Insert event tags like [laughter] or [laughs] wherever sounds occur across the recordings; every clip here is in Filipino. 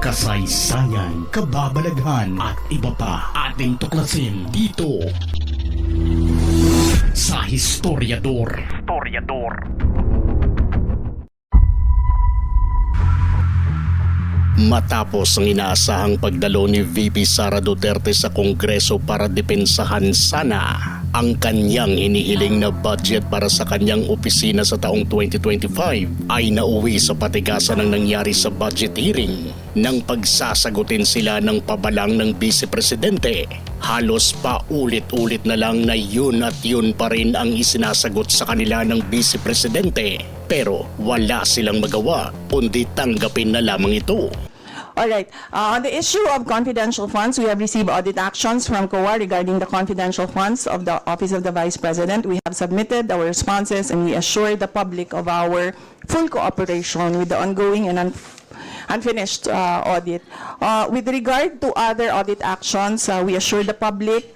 kasaysayan, kababalaghan at iba pa ating tuklasin dito sa Historiador. Historiador. Matapos ang inaasahang pagdalo ni VP Sara Duterte sa Kongreso para depensahan sana ang kanyang hinihiling na budget para sa kanyang opisina sa taong 2025 ay nauwi sa patigasan ng nangyari sa budget hearing nang pagsasagutin sila ng pabalang ng Vice Presidente. Halos pa ulit-ulit na lang na yun at yun pa rin ang isinasagot sa kanila ng Vice Presidente. Pero wala silang magawa kundi tanggapin na lamang ito. All right. Uh, on the issue of confidential funds, we have received audit actions from COA regarding the confidential funds of the Office of the Vice President. We have submitted our responses and we assure the public of our full cooperation with the ongoing and unfinished uh, audit. Uh, with regard to other audit actions, uh, we assure the public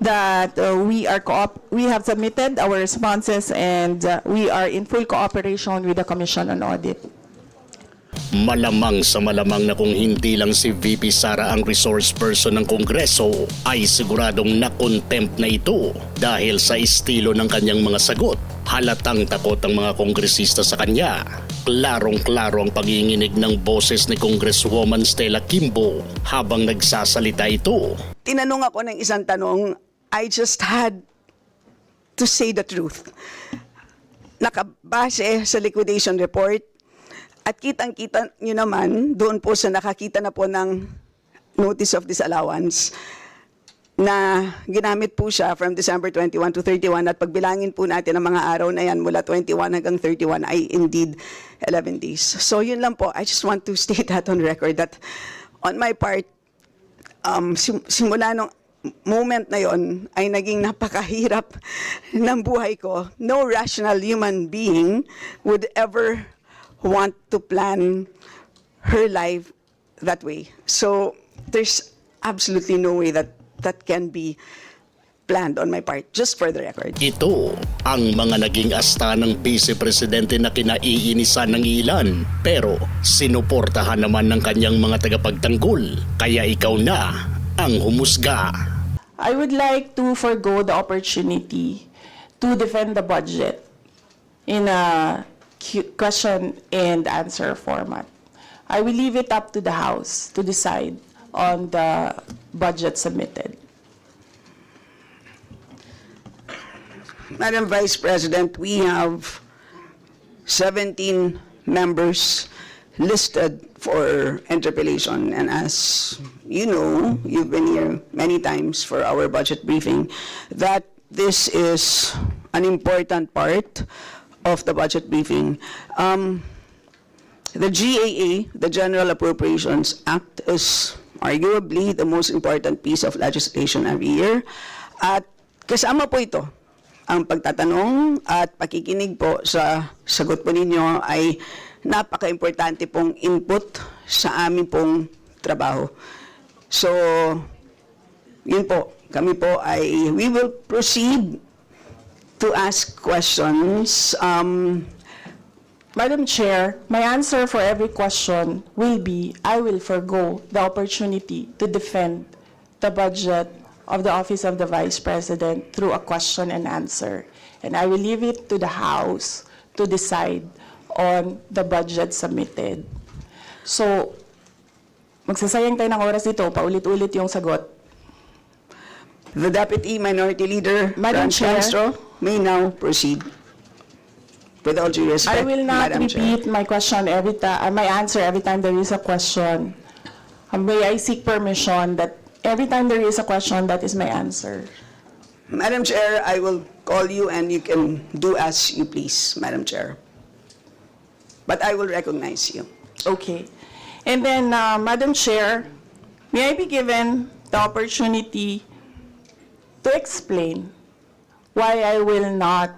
that uh, we are coop- we have submitted our responses and uh, we are in full cooperation with the Commission on Audit. Malamang sa malamang na kung hindi lang si VP Sara ang resource person ng Kongreso ay siguradong na-contempt na ito dahil sa estilo ng kanyang mga sagot. Halatang takot ang mga kongresista sa kanya. Klarong-klaro ang paginginig ng boses ni Congresswoman Stella Kimbo habang nagsasalita ito. tinanong ako ng isang tanong, I just had to say the truth. Nakabase sa liquidation report at kitang-kita nyo naman doon po sa nakakita na po ng notice of disallowance na ginamit po siya from December 21 to 31 at pagbilangin po natin ang mga araw na yan mula 21 hanggang 31 ay indeed 11 days. So yun lang po, I just want to [laughs] state that on record that on my part, um, sim- simula nung moment na yon ay naging napakahirap [laughs] ng buhay ko. No rational human being would ever want to plan her life that way. So there's absolutely no way that that can be planned on my part, just for the record. Ito ang mga naging asta ng Vice Presidente na kinaiinisan ng ilan pero sinuportahan naman ng kanyang mga tagapagtanggol kaya ikaw na ang humusga. I would like to forego the opportunity to defend the budget in a question and answer format. I will leave it up to the House to decide on the budget submitted. Madam Vice President, we have 17 members listed for interpellation. And as you know, you've been here many times for our budget briefing, that this is an important part of the budget briefing. Um, the GAA, the General Appropriations Act, is arguably the most important piece of legislation every year. At kasama po ito, ang pagtatanong at pakikinig po sa sagot po ninyo ay napaka-importante pong input sa aming pong trabaho. So, yun po, kami po ay, we will proceed to ask questions. Um, Madam Chair, my answer for every question will be, I will forego the opportunity to defend the budget of the Office of the Vice President through a question and answer. And I will leave it to the House to decide on the budget submitted. So, magsasayang tayo ng oras dito, paulit-ulit yung sagot. the Deputy Minority Leader, Madam Franz Chair. Castro, may now proceed. With all due respect, I will not Madam Chair. repeat my question every time, my answer every time there is a question. Uh, May I seek permission that every time there is a question, that is my answer. Madam Chair, I will call you and you can do as you please, Madam Chair. But I will recognize you. Okay. And then, uh, Madam Chair, may I be given the opportunity to explain why I will not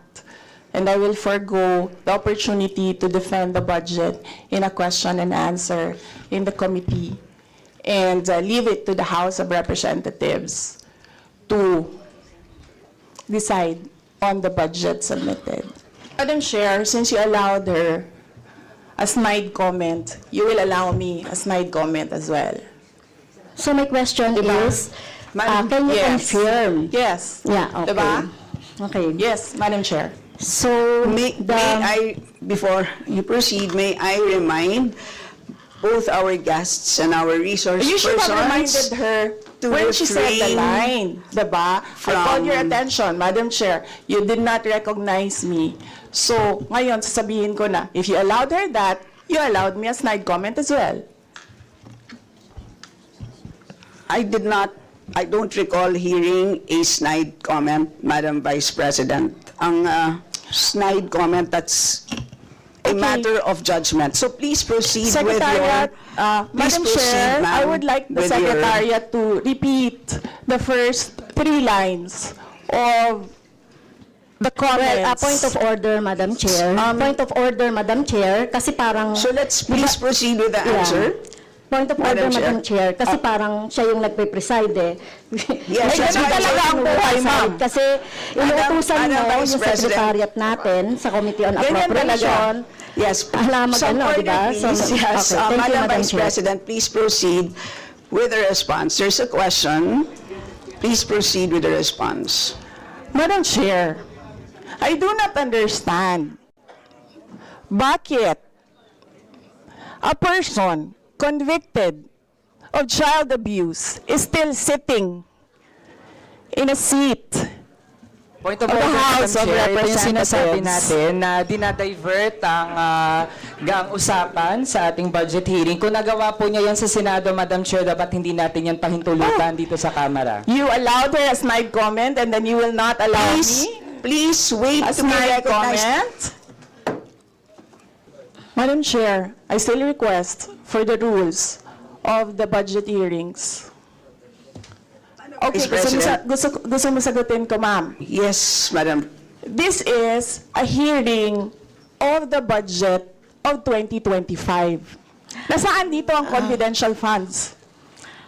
and I will forego the opportunity to defend the budget in a question and answer in the committee and uh, leave it to the House of Representatives to decide on the budget submitted. Madam Chair, since you allowed her a snide comment, you will allow me a snide comment as well. So my question Diba? is, uh, Madam- can you Yes. confirm? Yes. Yeah, okay. Diba? Okay. Yes, Madam Chair. So, May, the, may I, before you proceed, may I remind both our guests and our resource You should have reminded persons her to when she said the refrain line, diba? I called your from- attention, Madam Chair, you did not recognize me. So, ngayon, sasabihin ko na, if you allowed her that, you allowed me a snide comment as well. I did not, I don't recall hearing a snide comment, Madam Vice President. Ang uh, snide comment, that's a Okay. matter of judgment. So please proceed with your... Uh, please Madam proceed, Chair, I would like the your- Secretariat to repeat the first three lines of the well, a comments. point of order, Madam Chair. Um, point of order, Madam Chair, kasi parang... So let's please proceed with the Yeah. Point of Madam order, Chair. Madam Chair, kasi parang siya yung nagpe-preside eh. Yes, Ay, that's ganun why talaga ang buhay, ma'am. Kasi inuutusan Madam mo Vice yung President. secretariat natin sa Committee on Ganyan Appropriation. Yes. Alam, mag- Some ano, order, diba? please. Some- Yes, okay, uh, thank you, Madam Madam Vice Chair. President, please proceed with the response. There's a question. Please proceed with the response. Madam Chair, I do not understand bakit a person convicted of child abuse is still sitting in a seat Point of order, House Madam of Chair, ito yung sinasabi natin na dinadivert ang, ah, gang usapan sa ating budget hearing. Kung nagawa po niya yan sa Senado, Madam Chair, dapat hindi natin yan pahintulutan Oh. dito sa Kamara. You allowed her a snide comment and then you will not allow Please, me please wait a to recognized. comment? Madam Chair, I still request for the rules of the budget hearings. Okay, Vice gusto mo, sa, President. gusto, gusto mo sagutin ko, ma'am. Yes, Madam. This is a hearing of the budget of 2025. Nasaan dito ang confidential funds?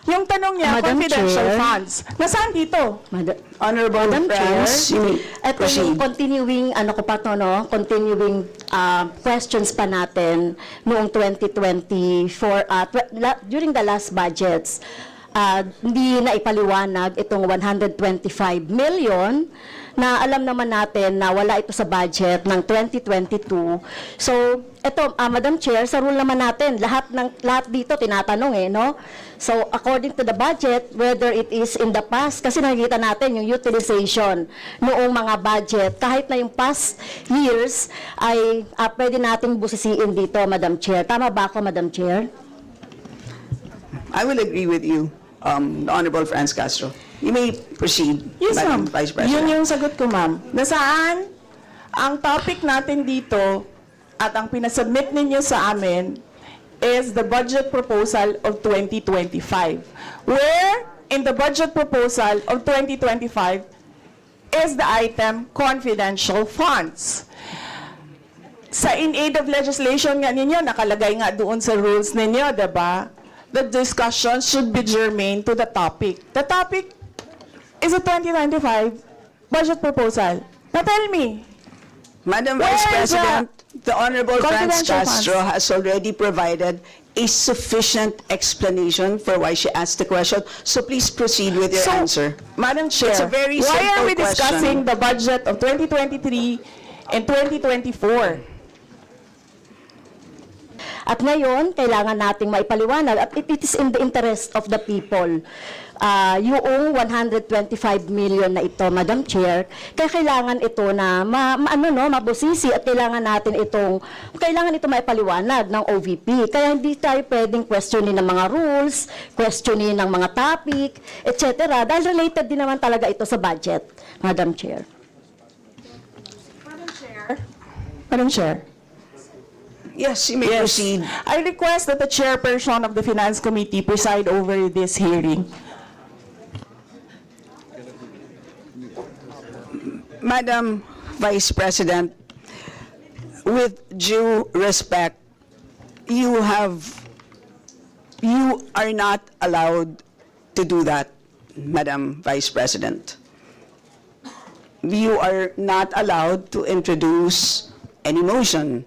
Yung tanong niya, Madam confidential Chair. funds. Nasaan dito? Madam, Honorable Madam friends, you may Chair, ito proceed. yung continuing, ano ko pa to, no? Continuing uh, questions pa natin noong 2024, uh, tw- la- during the last budgets, uh, hindi na ipaliwanag itong 125 million na alam naman natin na wala ito sa budget ng 2022. So, ito, ah, Madam Chair, sa rule naman natin, lahat ng lahat dito tinatanong eh, no? So, according to the budget, whether it is in the past, kasi nakikita natin yung utilization noong mga budget, kahit na yung past years, ay ah, pwede nating busisiin dito, Madam Chair. Tama ba ako, Madam Chair? I will agree with you, um, Honorable Franz Castro. You may proceed, Yes, Madam ma'am. Vice Yun President. yung sagot ko, ma'am. Nasaan ang topic natin dito at ang pinasubmit ninyo sa amin is the budget proposal of 2025. Where in the budget proposal of 2025 is the item confidential funds. Sa in aid of legislation nga ninyo, nakalagay nga doon sa rules ninyo, 'di ba? The discussion should be germane to the topic. The topic is a 2025 budget proposal. Now tell me, Madam Where Vice is the President, the Honorable Franz confidential Castro funds? has already provided a sufficient explanation for why she asked the question. So please proceed with your so, answer. Madam Chair, It's a very why are simple we discussing question. the budget of 2023 and 2024? At ngayon, kailangan nating maipaliwanag at it, it is in the interest of the people. Ah, yung 125 million na ito, Madam Chair, kaya kailangan ito na ma, ma- ano no, mabusisi at kailangan natin itong kailangan ito maipaliwanag ng OVP. Kaya hindi tayo pwedeng questionin ng mga rules, questionin ng mga topic, etc. Dahil related din naman talaga ito sa budget, Madam Chair. Madam Chair. Yes, you may Yes. proceed. I request that the chairperson of the Finance Committee preside over this hearing. Madam Vice President, with due respect, you have, you are not allowed to do that, Madam Vice President. You are not allowed to introduce any motion.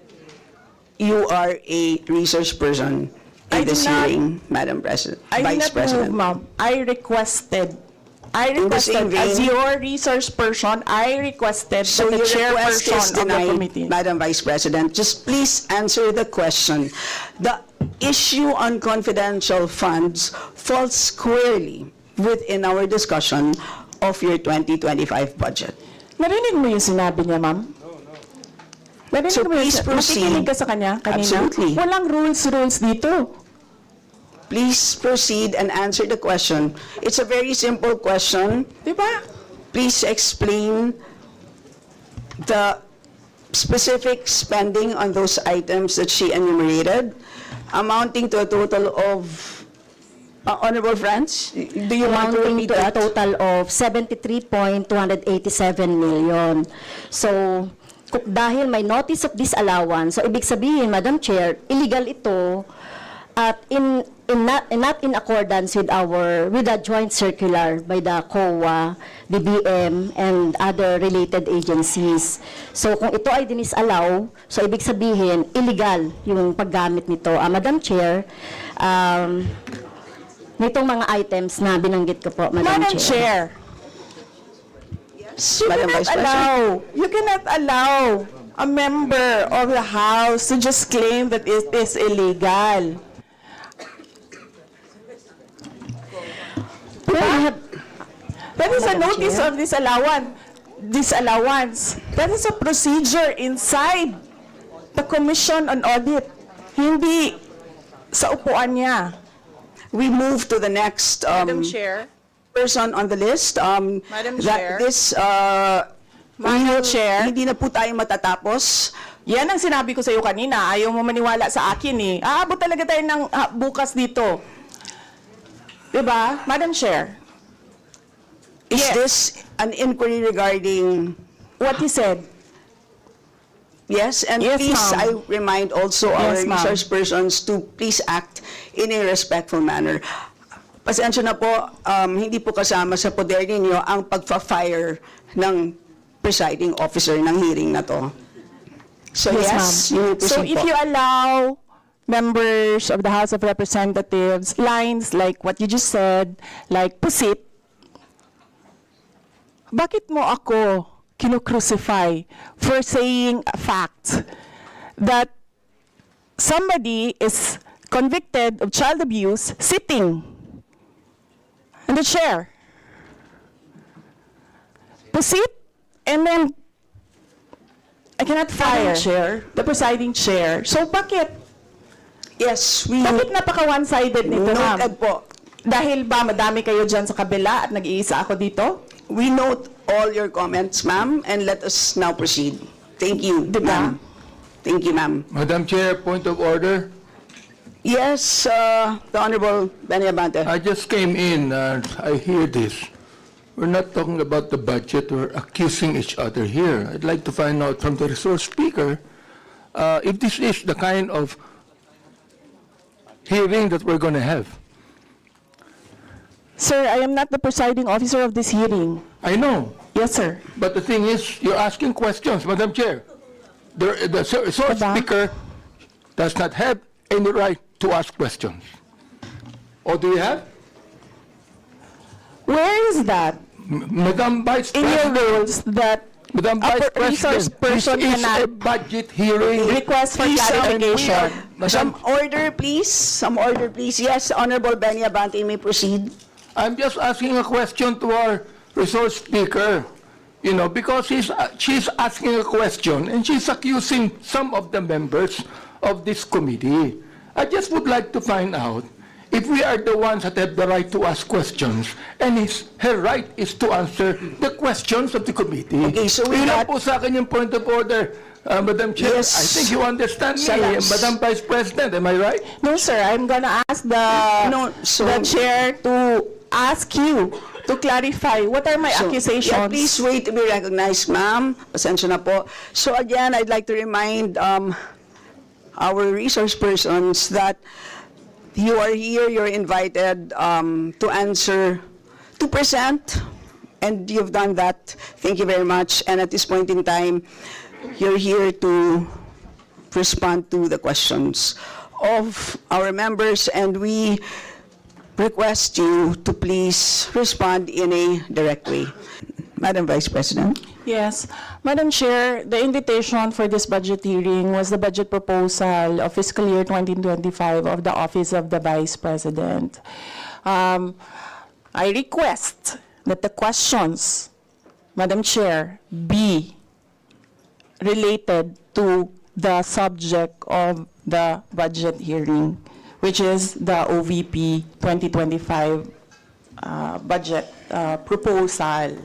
you are a research person I in this not- hearing, Madam President, I did Vice not move, President. ma'am. I requested. I In the same requested, as vein- your research person, I requested So that the your request chairperson is of the denied, committee. Madam Vice President. Just please answer the question. The issue on confidential funds falls squarely within our discussion of your 2025 budget. Narinig mo yung sinabi niya, ma'am? Narinig So mo yung please sin- proceed. Nakikinig ka sa kanya kanina? Absolutely. Walang rules-rules dito. Please proceed and answer the question. It's a very simple question. Di ba? Please explain the specific spending on those items that she enumerated, amounting to a total of, uh, Honorable Friends, do you want to amounting repeat to a that? total of 73.287 million. So, kung- dahil may notice of disallowance, so ibig sabihin, Madam Chair, illegal ito at in, in not, in not in accordance with our, with the joint circular by the COA, DBM, and other related agencies. So, kung ito ay dinisallow, so ibig sabihin, illegal yung paggamit nito. Ah, Madam Chair, um, nitong mga items na binanggit ko po, Madam, Madam Chair, Yes, you Madam cannot Vice President. allow, you cannot allow a member of the House to just claim that it is illegal. That is a Madam notice of disallowance. Disallowance. That is a procedure inside the Commission on Audit. Hindi sa upuan niya. We move to the next um, Chair. person on the list. Um, Madam that Chair. This, uh, Madam will- Chair. Hindi na po tayo matatapos. Yan ang sinabi ko sa iyo kanina. Ayaw mo maniwala sa akin eh. Aabot talaga tayo ng ah, bukas dito. Diba? Madam Chair, Is Yes. this an inquiry regarding what you said. Yes, and Yes, please, I remind also our Yes, ma'am. resource persons to please act in a respectful manner. Pasensya na po, um, hindi po kasama sa poder ninyo ang pagfa-fire ng presiding officer ng hearing na to. So yes, you may So proceed if po. you allow members of the House of Representatives lines like what you just said, like pusit, bakit mo ako kinukrucify for saying a fact that somebody is convicted of child abuse sitting in the chair? Pusit, and then I cannot fire chair, the presiding chair. So bakit? Yes, we Bakit napaka one-sided nito, ma'am? noted po. Dahil ba madami kayo dyan sa kabila at nag-iisa ako dito? We note all your comments, ma'am, and let us now proceed. Thank you, ma'am. Thank you, ma'am. Madam Chair, point of order. Yes, uh, the Honorable Benny Abante. I just came in, and I hear this. We're not talking about the budget, we're accusing each other here. I'd like to find out from the resource speaker, uh, if this is the kind of hearing that we're going to have. Sir, I am not the presiding officer of this hearing. I know, Yes, sir. but the thing is, you're asking questions, Madam Chair. The, the resource Diba? speaker does not have any right to ask questions. Or do you have? Where is that M- Madam Vice in your President. rules that Madam a Vice per- resource President, person this is a budget hearing. request for Please, uh, clarification? Some order, please. Some order, please. Yes, Honorable Benny Abante, you may proceed. I'm just asking a question to our resource speaker, you know, because he's, uh, she's asking a question and she's accusing some of the members of this committee. I just would like to find out if we are the ones that have the right to ask questions and his, her right is to answer the questions of the committee. Okay, so we Yun lang got- po sa akin yung point of order, uh, Madam Chair. Yes. I think you understand me, Salamat. Madam Vice President, am I right? No, sir. I'm gonna ask the, No, so- the chair to ask you to clarify what are my So, accusations. Yeah, please wait to be recognized, ma'am. Pasensya na po. So again, I'd like to remind um, our resource persons that you are here, you're invited um, to answer, to present, and you've done that. Thank you very much. And at this point in time, you're here to respond to the questions of our members, and we request you to please respond in a direct way. Madam Vice President? Yes. Madam Chair, the invitation for this budget hearing was the budget proposal of fiscal year 2025 of the Office of the Vice President. Um, I request that the questions, Madam Chair, be related to the subject of the budget hearing, which is the OVP 2025 uh, budget uh, proposal.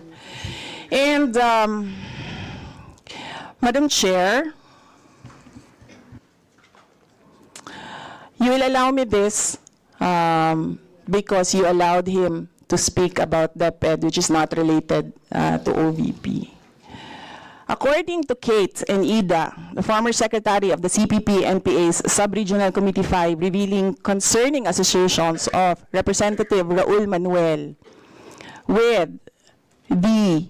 And, um, Madam Chair, you will allow me this um, because you allowed him to speak about DepEd, which is not related uh, to OVP. According to Kate and Ida, the former secretary of the CPP NPA's Sub-Regional Committee 5, revealing concerning associations of Representative Raul Manuel with the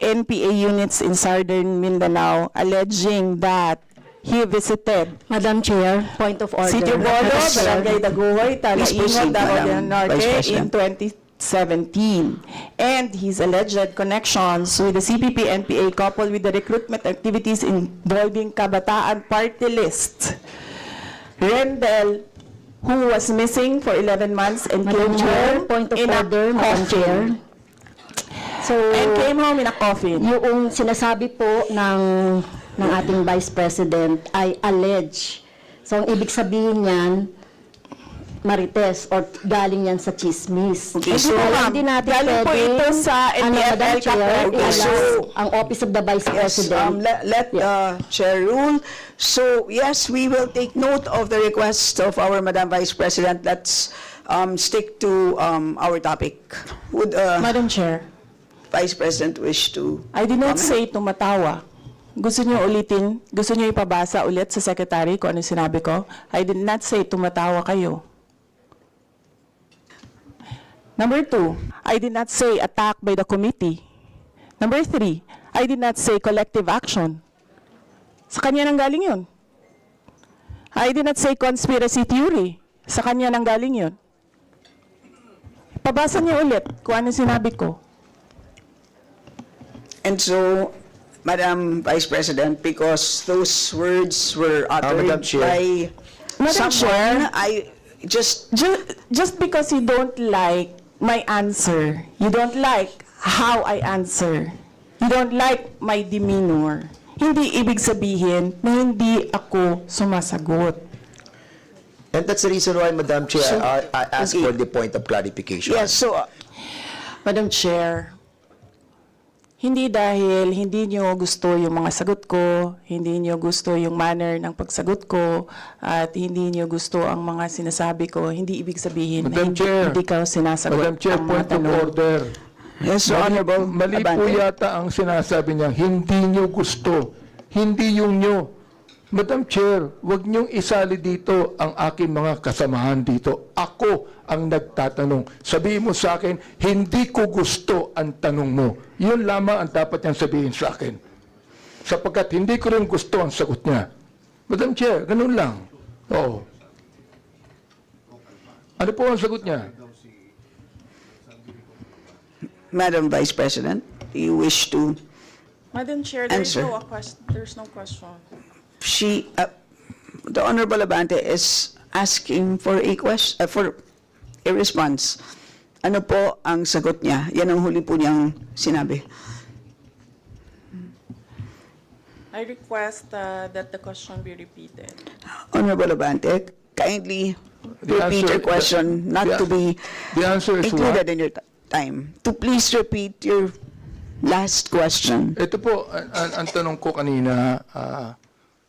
NPA units in Southern Mindanao, alleging that he visited Madam Chair, point of order. City of Bolo, Barangay Daguhoy, Vice President, Talaingon, Davao del Norte in 20 17, and his alleged connections with the CPP-NPA coupled with the recruitment activities involving Kabataan Party List. Rendell, who was missing for 11 months and came home point of in order, a coffin. So, And came home in a coffin. yung sinasabi po ng, ng ating Vice President ay allege. So, ang ibig sabihin niyan, marites or galing yan sa chismis. Okay, so, ma'am, hindi natin galing po ito sa ano, NPFL Madam Chair, so- ang Office of the Vice Yes, President. um, let, let uh, Chair rule. So, yes, we will take note of the request of our Madam Vice President. Let's um, stick to um, our topic. Would uh, Madam Chair. Vice President wish to? I did not comment? say tumatawa. Gusto niyo ulitin? Gusto niyo ipabasa ulit sa secretary kung ano sinabi ko? I did not say tumatawa kayo. Number two, I did not say attack by the committee. Number three, I did not say collective action. Sa kanya nang galing yun. I did not say conspiracy theory. Sa kanya nang galing yun. Pabasa niyo ulit kung ano sinabi ko. And so, Madam Vice President, because those words were uttered Madam Chair. by Madam someone, Chair. I just, just, just because you don't like my answer, you don't like how I answer, you don't like my demeanor, hindi ibig sabihin na hindi ako sumasagot. And that's the reason why, Madam Chair, So- I, I ask Okay. for the point of clarification. yes, so, uh, Madam Chair, hindi dahil hindi niyo gusto yung mga sagot ko, hindi niyo gusto yung manner ng pagsagot ko, at hindi niyo gusto ang mga sinasabi ko, hindi ibig sabihin na Madam hindi, Chair. hindi ka sinasagot Madam Chair, ang mga point of tanong. order. yes, Honorable Mali po Abante. yata ang sinasabi niya, hindi nyo gusto, hindi yung nyo. Madam Chair, wag niyong isali dito ang aking mga kasamahan dito. Ako ang nagtatanong. Sabihin mo sa akin, hindi ko gusto ang tanong mo. Yun lamang ang dapat niyang sabihin sa akin. Sapagkat hindi ko rin gusto ang sagot niya. Madam Chair, ganun lang. Oo. Ano po ang sagot niya? Madam Vice President, do you wish to? Madam Chair, there's Answer. no question, there's no question. She, uh, the Honorable Abante is asking for a question, uh, for response. Ano po ang sagot niya? Yan ang huli po niyang sinabi. I request uh, that the question be repeated. Honorable Abante, kindly The repeat answer- your question, not the- to be The answer is what? included in your ti- time. To please repeat your last question. Ito po, ang, ang, ang tanong ko kanina, ah,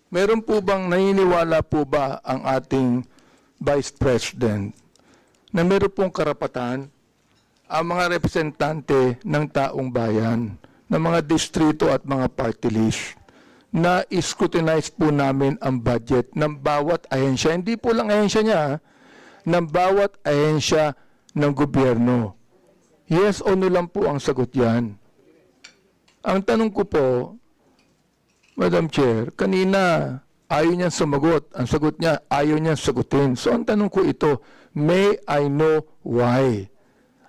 meron po bang naniniwala po ba ang ating Vice President na meron pong karapatan ang mga representante ng taong bayan, ng mga distrito at mga party list na scrutinize po namin ang budget ng bawat ahensya. Hindi po lang ahensya niya, ah, ng bawat ahensya ng gobyerno. Yes o no lang po ang sagot yan. Ang tanong ko po, Madam Chair, kanina ayaw niyang sumagot. Ang sagot niya, ayaw niyang sagutin. So ang tanong ko ito, may I know why?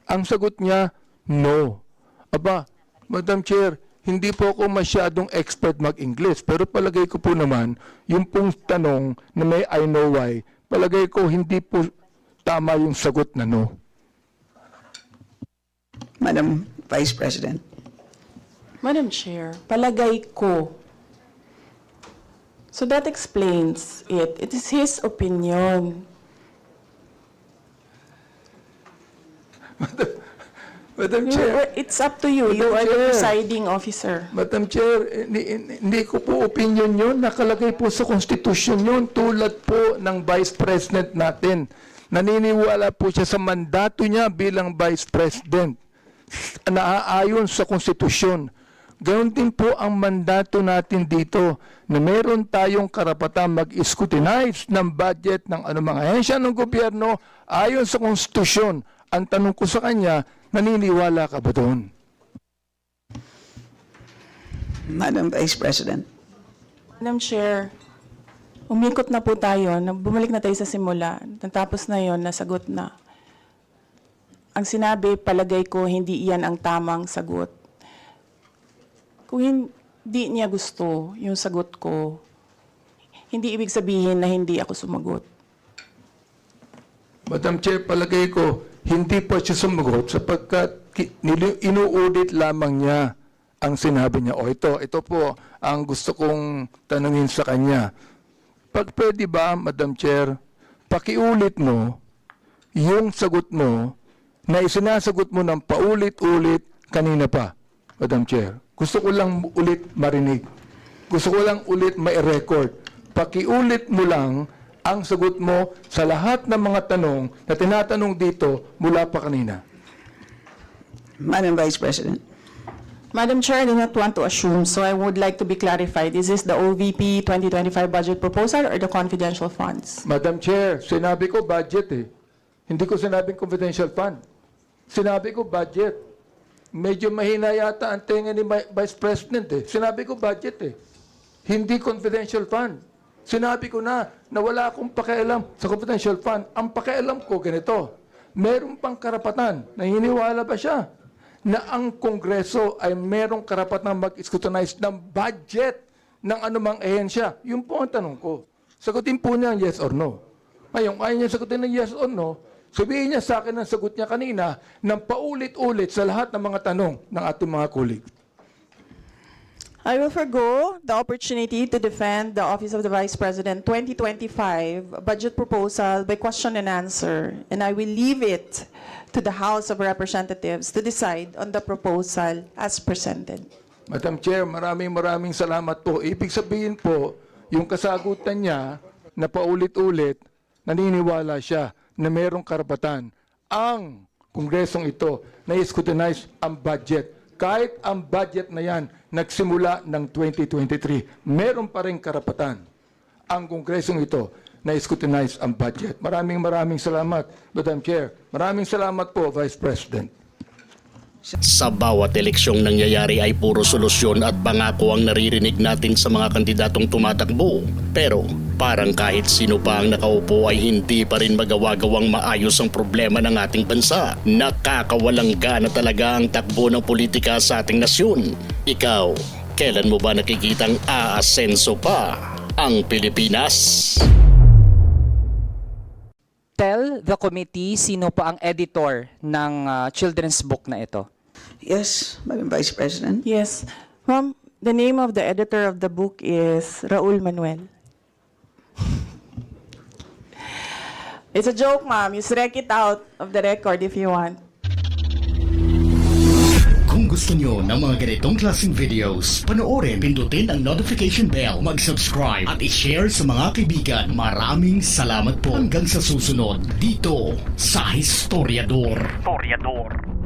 Ang sagot niya, no. Aba, Madam Chair, hindi po ako masyadong expert mag-English, pero palagay ko po naman, yung pong tanong na may I know why, palagay ko hindi po tama yung sagot na no. Madam Vice President. Madam Chair, palagay ko. So that explains it. It is his opinion. [laughs] Madam You- Chair, It's up to you. You Madam are the Chair. presiding officer. Madam Chair, hindi, hindi ko po opinion yun. Nakalagay po sa Constitution yun tulad po ng Vice President natin. Naniniwala po siya sa mandato niya bilang Vice President. Naaayon sa Konstitusyon. Ganon din po ang mandato natin dito na meron tayong karapatan mag-scrutinize ng budget ng anumang ahensya ng gobyerno ayon sa Konstitusyon. Ang tanong ko sa kanya, naniniwala ka ba doon? Madam Vice President. Madam Chair, umikot na po tayo. na- Bumalik na tayo sa simula. Natapos na yon, nasagot na. Ang sinabi, palagay ko, hindi iyan ang tamang sagot. Kung hindi niya gusto yung sagot ko, hindi ibig sabihin na hindi ako sumagot. Madam Chair, palagay ko, hindi pa siya sumagot sapagkat inuudit lamang niya ang sinabi niya. O ito, ito po ang gusto kong tanungin sa kanya. Pag pwede ba, Madam Chair, pakiulit mo yung sagot mo na isinasagot mo ng paulit-ulit kanina pa, Madam Chair. Gusto ko lang ulit marinig. Gusto ko lang ulit mai-record. Pakiulit mo lang ang sagot mo sa lahat ng mga tanong na tinatanong dito mula pa kanina. Madam Vice President. Madam Chair, I do not want to assume, so I would like to be clarified. Is this the OVP 2025 budget proposal or the confidential funds? Madam Chair, sinabi ko budget eh. Hindi ko sinabing confidential fund. Sinabi ko budget. Medyo mahina yata ang tenga ni Vi- Vice President eh. Sinabi ko budget eh. Hindi confidential fund. Sinabi ko na na wala akong pakialam sa confidential fund. Ang pakialam ko ganito. Meron pang karapatan. Naniniwala ba siya? Na ang Kongreso ay merong karapatan mag-scrutinize ng budget ng anumang ehensya. Yun po ang tanong ko. Sagutin po niya yes or no. Ngayon, ayaw niya sagutin ng yes or no, sabihin niya sa akin ang sagot niya kanina ng paulit-ulit sa lahat ng mga tanong ng ating mga kulig. I will forgo the opportunity to defend the Office of the Vice President 2025 budget proposal by question and answer, and I will leave it to the House of Representatives to decide on the proposal as presented. Madam Chair, maraming maraming salamat po. Ibig sabihin po, yung kasagutan niya na paulit-ulit, naniniwala siya na mayroong karapatan ang kongresong ito na scrutinize ang budget. Kahit ang budget na yan nagsimula ng 2023, meron pa rin karapatan ang kongresong ito na scrutinize ang budget. Maraming maraming salamat, Madam Chair. Maraming salamat po, Vice President. Sa bawat eleksyong nangyayari ay puro solusyon at pangako ang naririnig natin sa mga kandidatong tumatakbo. Pero parang kahit sino pa ang nakaupo ay hindi pa rin magawa-gawang maayos ang problema ng ating bansa. Nakakawalang gana talaga ang takbo ng politika sa ating nasyon. Ikaw, kailan mo ba nakikitang aasenso pa ang Pilipinas? Tell the committee sino pa ang editor ng ah, children's book na ito. Yes, Madam Vice President. Yes, ma'am, the name of the editor of the book is Raul Manuel. [laughs] It's a joke, ma'am. You strike it out of the record if you want. Kung gusto nyo ng mga ganitong klaseng videos, panoorin, pindutin ang notification bell, mag-subscribe at i-share sa mga kaibigan. Maraming salamat po hanggang sa susunod dito sa Historiador. Historiador.